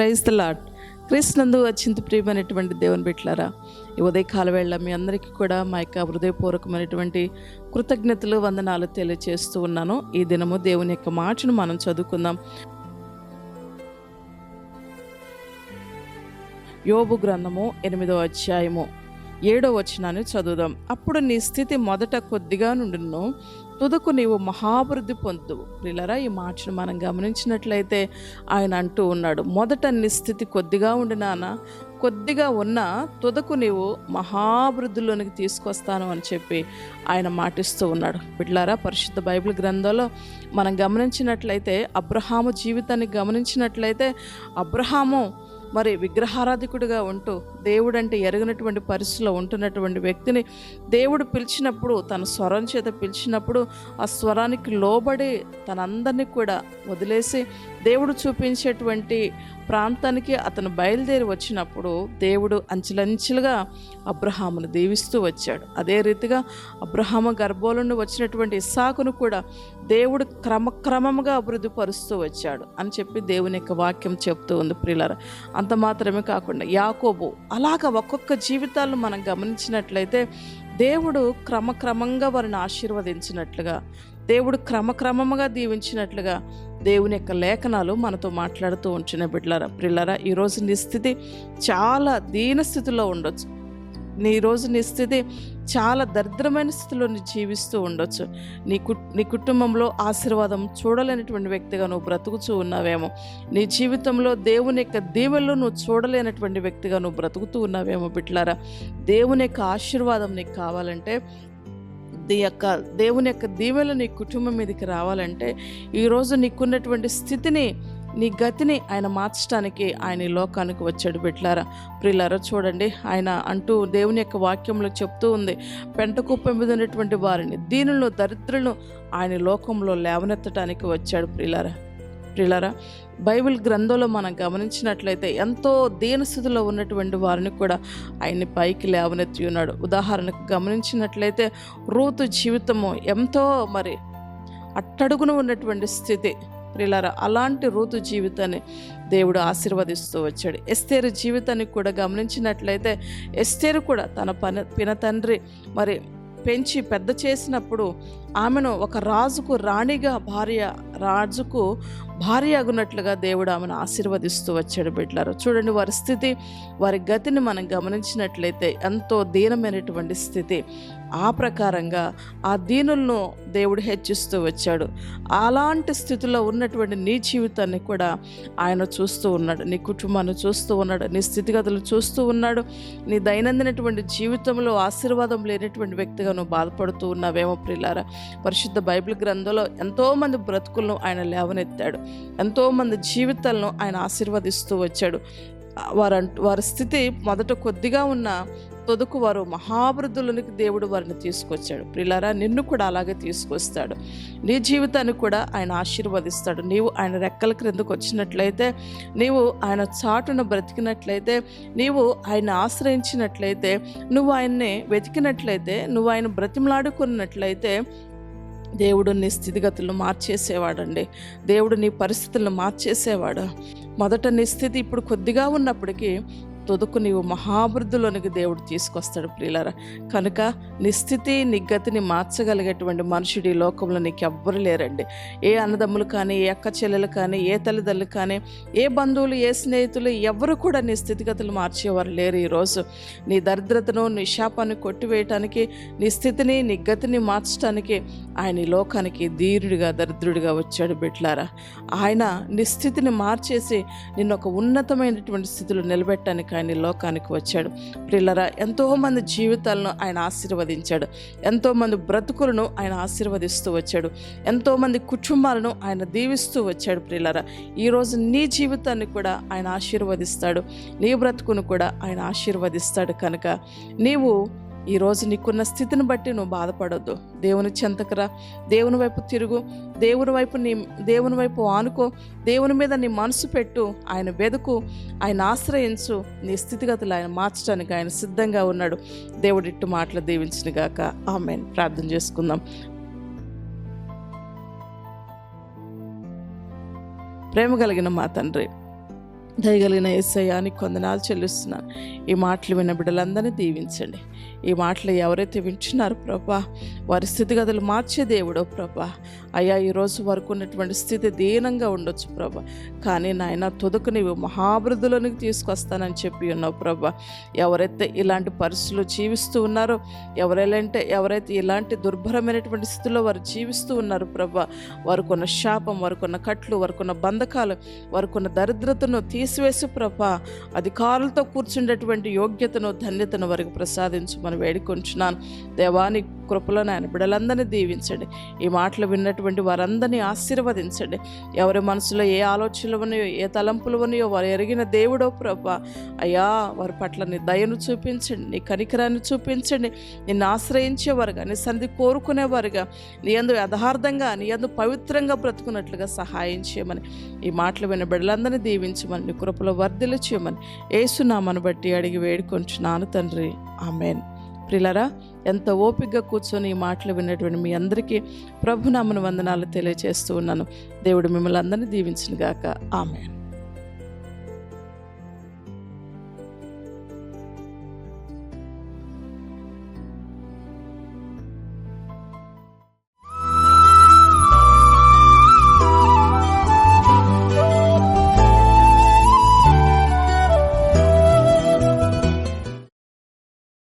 Praise the lord క్రీస్తునందు అత్యంత ప్రియమైనటువంటి దేవుని బిట్లారా ఈ ఉదయకాల వేళ మీ అందరికీ కూడా మా యొక్క హృదయపూర్వకమైనటువంటి కృతజ్ఞతలు వందనాలు తెలియజేస్తూ ఉన్నాను. ఈ దినము దేవుని యొక్క మాటను మనం చదువుకుందాం. యోబు గ్రంథము ఎనిమిదో అధ్యాయము ఏడో వచనాన్ని చదువుదాం. అప్పుడు నీ స్థితి మొదట కొద్దిగా నుండును. తుదకు నీవు మహాభివృద్ధి పొందువు ప్రిలరా ఈ మాటను మనం గమనించినట్లయితే ఆయన అంటూ ఉన్నాడు మొదట నీ స్థితి కొద్దిగా ఉండినానా కొద్దిగా ఉన్న తుదకు నీవు మహాభివృద్ధిలోనికి తీసుకొస్తాను అని చెప్పి ఆయన మాటిస్తూ ఉన్నాడు. బిడ్లారా పరిశుద్ధ బైబిల్ గ్రంథంలో మనం గమనించినట్లయితే అబ్రహాము జీవితాన్ని గమనించినట్లయితే అబ్రహాము మరి విగ్రహారాధికుడిగా ఉంటూ దేవుడంటే ఎరగినటువంటి పరిస్థితిలో ఉంటున్నటువంటి వ్యక్తిని దేవుడు పిలిచినప్పుడు తన స్వరం చేత పిలిచినప్పుడు ఆ స్వరానికి లోబడి తనందరినీ కూడా వదిలేసి దేవుడు చూపించేటువంటి ప్రాంతానికి అతను బయలుదేరి వచ్చినప్పుడు దేవుడు అంచెలంచెలుగా అబ్రహామును దీవిస్తూ వచ్చాడు. అదే రీతిగా అబ్రహాము గర్భంలో వచ్చినటువంటి ఇస్సాకును కూడా దేవుడు క్రమక్రమంగా అభివృద్ధి పరుస్తూ వచ్చాడు అని చెప్పి దేవుని యొక్క వాక్యం చెప్తూ ఉంది ప్రియులర. అంత మాత్రమే కాకుండా యాకోబు అలాగ ఒక్కొక్క జీవితాలను మనం గమనించినట్లయితే దేవుడు క్రమక్రమంగా వారిని ఆశీర్వదించినట్లుగా దేవుడు క్రమక్రమంగా దీవించినట్లుగా దేవుని యొక్క లేఖనాలు మనతో మాట్లాడుతూ ఉంచిన బిడ్డలారా ప్రిల్లరా ఈరోజు నీ స్థితి చాలా దీన స్థితిలో ఉండొచ్చు. నీ రోజు నీ స్థితి చాలా దరిద్రమైన స్థితిలో నీ జీవిస్తూ ఉండొచ్చు. నీ కు నీ కుటుంబంలో ఆశీర్వాదం చూడలేనటువంటి వ్యక్తిగా నువ్వు బ్రతుకుతూ ఉన్నావేమో. నీ జీవితంలో దేవుని యొక్క దీవెల్లో నువ్వు చూడలేనటువంటి వ్యక్తిగా నువ్వు బ్రతుకుతూ ఉన్నావేమో బిట్లారా దేవుని యొక్క ఆశీర్వాదం నీకు కావాలంటే దీ యొక్క దేవుని యొక్క దీవెలు నీ కుటుంబం మీదకి రావాలంటే ఈరోజు నీకున్నటువంటి స్థితిని నీ గతిని ఆయన మార్చడానికి ఆయన ఈ లోకానికి వచ్చాడు బిడ్లారా. ప్రిలారా చూడండి ఆయన అంటూ దేవుని యొక్క వాక్యంలో చెప్తూ ఉంది. పెంట కుప్ప మీద ఉన్నటువంటి వారిని దీనిలో దరిద్రులను ఆయన లోకంలో లేవనెత్తడానికి వచ్చాడు ప్రిలారా ప్రిలరా బైబిల్ గ్రంథంలో మనం గమనించినట్లయితే ఎంతో దీనస్థితిలో ఉన్నటువంటి వారిని కూడా ఆయన్ని పైకి లేవనెత్తి ఉన్నాడు. ఉదాహరణకు గమనించినట్లయితే రూతు జీవితము ఎంతో మరి అట్టడుగున ఉన్నటువంటి స్థితి. ప్రిలారా అలాంటి ఋతు జీవితాన్ని దేవుడు ఆశీర్వదిస్తూ వచ్చాడు. ఎస్తేరు జీవితాన్ని కూడా గమనించినట్లయితే ఎస్తేరు కూడా తన పన పిన తండ్రి మరి పెంచి పెద్ద చేసినప్పుడు ఆమెను ఒక రాజుకు రాణిగా భార్య రాజుకు భార్య అగునట్లుగా దేవుడు ఆమెను ఆశీర్వదిస్తూ వచ్చాడు బిడ్డలారు చూడండి వారి స్థితి వారి గతిని మనం గమనించినట్లయితే ఎంతో దీనమైనటువంటి స్థితి. ఆ ప్రకారంగా ఆ దీనులను దేవుడు హెచ్చిస్తూ వచ్చాడు. అలాంటి స్థితిలో ఉన్నటువంటి నీ జీవితాన్ని కూడా ఆయన చూస్తూ ఉన్నాడు. నీ కుటుంబాన్ని చూస్తూ ఉన్నాడు. నీ స్థితిగతులు చూస్తూ ఉన్నాడు. నీ దైనందినటువంటి జీవితంలో ఆశీర్వాదం లేనటువంటి వ్యక్తిగా నువ్వు బాధపడుతూ ఉన్నావేమో ప్రిలారా. పరిశుద్ధ బైబిల్ గ్రంథంలో ఎంతోమంది బ్రతుకులు జీవితాలను ఆయన లేవనెత్తాడు. ఎంతోమంది జీవితాలను ఆయన ఆశీర్వదిస్తూ వచ్చాడు. వారు వారి స్థితి మొదట కొద్దిగా ఉన్న తొదుకు వారు మహాభివృద్ధులనికి దేవుడు వారిని తీసుకొచ్చాడు. ప్రిలారా నిన్ను కూడా అలాగే తీసుకొస్తాడు. నీ జీవితాన్ని కూడా ఆయన ఆశీర్వదిస్తాడు. నీవు ఆయన రెక్కల క్రిందకు వచ్చినట్లయితే నీవు ఆయన చాటును బ్రతికినట్లయితే నీవు ఆయన ఆశ్రయించినట్లయితే నువ్వు ఆయన్ని వెతికినట్లయితే నువ్వు ఆయన బ్రతిమలాడుకున్నట్లయితే దేవుడు నీ స్థితిగతులను మార్చేసేవాడండి. దేవుడు నీ పరిస్థితులను మార్చేసేవాడు. మొదట నీ స్థితి ఇప్పుడు కొద్దిగా ఉన్నప్పటికీ తుదకు నీవు మహాభివృద్ధిలోనికి దేవుడు తీసుకొస్తాడు ప్రియులరా. కనుక నీ స్థితి నీ గతిని మార్చగలిగేటువంటి మనుషుడు ఈ లోకంలో నీకు ఎవ్వరు లేరండి. ఏ అన్నదమ్ములు కానీ ఏ అక్క చెల్లెలు కానీ ఏ తల్లిదండ్రులు కానీ ఏ బంధువులు ఏ స్నేహితులు ఎవరు కూడా నీ స్థితిగతులు మార్చేవారు లేరు ఈరోజు. నీ దరిద్రతను నీ శాపాన్ని కొట్టివేయటానికి నీ స్థితిని నీ గతిని మార్చడానికి ఆయన ఈ లోకానికి ధీరుడిగా దరిద్రుడిగా వచ్చాడు బిట్లారా ఆయన నీ స్థితిని మార్చేసి నిన్న ఒక ఉన్నతమైనటువంటి స్థితిలో నిలబెట్టడానికి ఆయన లోకానికి వచ్చాడు. పిల్లరా ఎంతోమంది జీవితాలను ఆయన ఆశీర్వదించాడు. ఎంతోమంది బ్రతుకులను ఆయన ఆశీర్వదిస్తూ వచ్చాడు. ఎంతోమంది కుటుంబాలను ఆయన దీవిస్తూ వచ్చాడు ప్రిల్లరా. ఈరోజు నీ జీవితాన్ని కూడా ఆయన ఆశీర్వదిస్తాడు. నీ బ్రతుకును కూడా ఆయన ఆశీర్వదిస్తాడు కనుక. నీవు ఈరోజు నీకున్న స్థితిని బట్టి నువ్వు బాధపడొద్దు. దేవుని చెంతకరా. దేవుని వైపు తిరుగు. దేవుని వైపు నీ దేవుని వైపు ఆనుకో. దేవుని మీద నీ మనసు పెట్టు. ఆయన వెదుకు. ఆయన ఆశ్రయించు. నీ స్థితిగతులు ఆయన మార్చడానికి ఆయన సిద్ధంగా ఉన్నాడు. దేవుడిట్టు మాటలు దీవించిన గాక. ఆమె ప్రార్థన చేసుకుందాం. ప్రేమ కలిగిన మా తండ్రి దయగలిగిన ఏసయ్యానికి కొందనాలు చెల్లిస్తున్నాను. ఈ మాటలు విన్న బిడ్డలందరినీ దీవించండి. ఈ మాటలు ఎవరైతే వింటున్నారు ప్రభా వారి స్థితిగతులు మార్చే దేవుడో ప్రభా. అయ్యా ఈరోజు వరకు ఉన్నటువంటి స్థితి దీనంగా ఉండొచ్చు ప్రభా. కానీ నాయన తుదకు నీవు మహాభివృద్ధిలోనికి తీసుకొస్తానని చెప్పి ఉన్నావు ప్రభా. ఎవరైతే ఇలాంటి పరిస్థితులు జీవిస్తూ ఉన్నారో ఎవరైతే ఎవరైతే ఇలాంటి దుర్భరమైనటువంటి స్థితిలో వారు జీవిస్తూ ఉన్నారు ప్రభా వారికున్న శాపం వారికున్న కట్లు వారికున్న బంధకాలు వారికున్న దరిద్రతను తీసివేసి ప్రభా. అధికారులతో కూర్చుండేటువంటి యోగ్యతను ధన్యతను వారికి ప్రసాదించమని వేడుకొంచున్నాను. దేవాని కృపలో నాయన బిడ్డలందరినీ దీవించండి. ఈ మాటలు విన్నటువంటి వారందరినీ ఆశీర్వదించండి. ఎవరి మనసులో ఏ ఆలోచనలు ఉన్నాయో ఏ తలంపులు ఉన్నాయో వారు ఎరిగిన దేవుడో ప్రభా. అయ్యా వారి పట్ల నీ దయను చూపించండి నీ కనికరాన్ని చూపించండి. నిన్ను ఆశ్రయించేవారుగా నీ సంధి కోరుకునేవారుగా నీ అందు యథార్థంగా నీ అందు పవిత్రంగా బ్రతుకున్నట్లుగా సహాయం చేయమని. ఈ మాటలు విన్న బిడ్డలందరినీ దీవించమని నీ కృపలో వర్ధిలు చేయమని. ఏసునామను బట్టి అడిగి వేడుకొంచున్నాను తండ్రి. ఆమెన్. ప్రిలరా ఎంత ఓపికగా కూర్చొని ఈ మాటలు విన్నటువంటి మీ అందరికీ ప్రభునామను వందనాలు తెలియజేస్తూ ఉన్నాను. దేవుడు మిమ్మల్ని అందరినీ దీవించినగాక. ఆమెను.